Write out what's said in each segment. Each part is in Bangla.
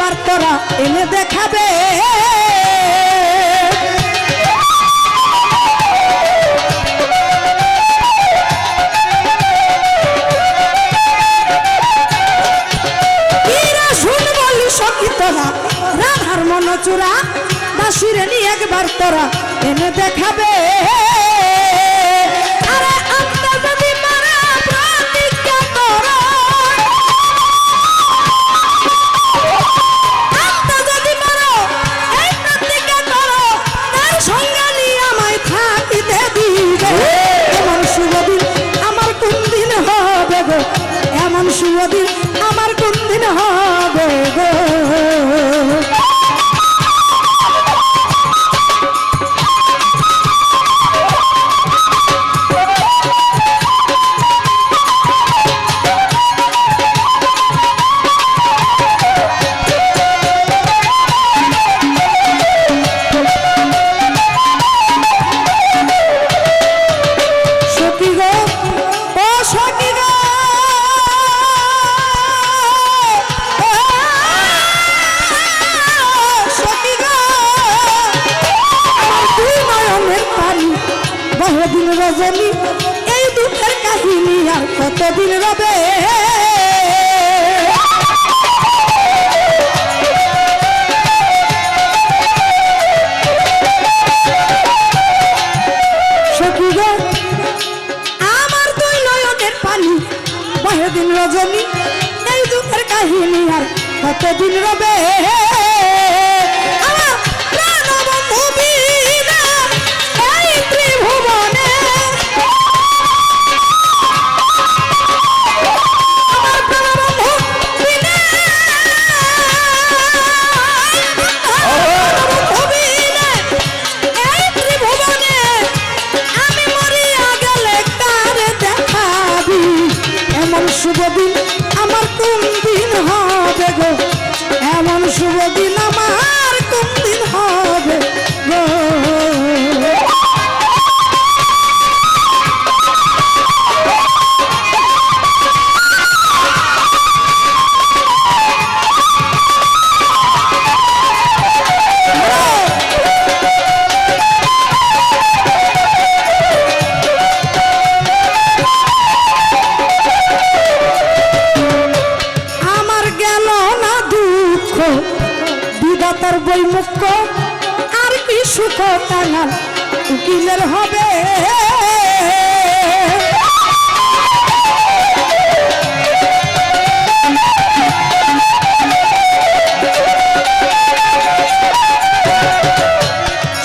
একবার তোরা এনে দেখাবে। রাধার মন দাসিরে নিয়ে একবার তোরা এনে দেখাবে। এমন বহুদিন রজনী? এই দুঃখের কাহিনী আর কতদিন রবে? আমার দুই নয়নের পানি বহুদিন রজনী? এই দুঃখের কাহিনী আর কতদিন রবে? শুভ দিন। বিধাতার বই মুখ্য আর কি সুখ টাঙাল উকিলের হবে।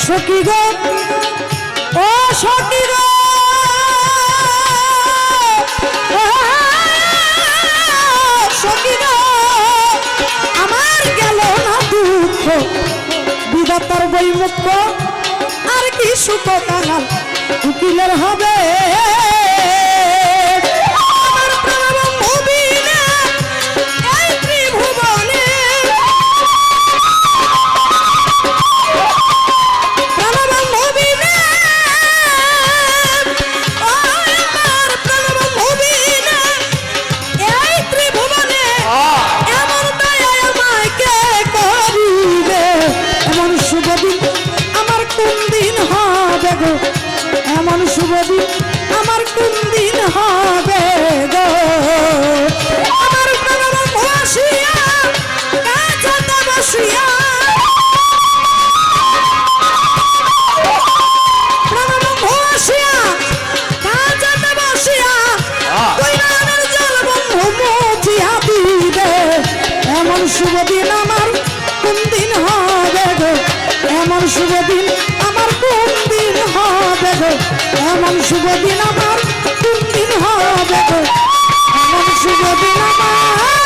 সখী গো ও সখী বিধাতার বই মুখ্য আর কি সুখ উকিলের হবে? কোন দিন হবে গো? এমন শুভ দিন আমার কোন দিন হবে গো? আমার বসিয়া বসিয়া শুভ দিন আমার শুভ দিন আমার কোন দিন হবে গো? এমন শুভ দিন আমার কোন দিন হবে গো? এমন শুভ দিন আমার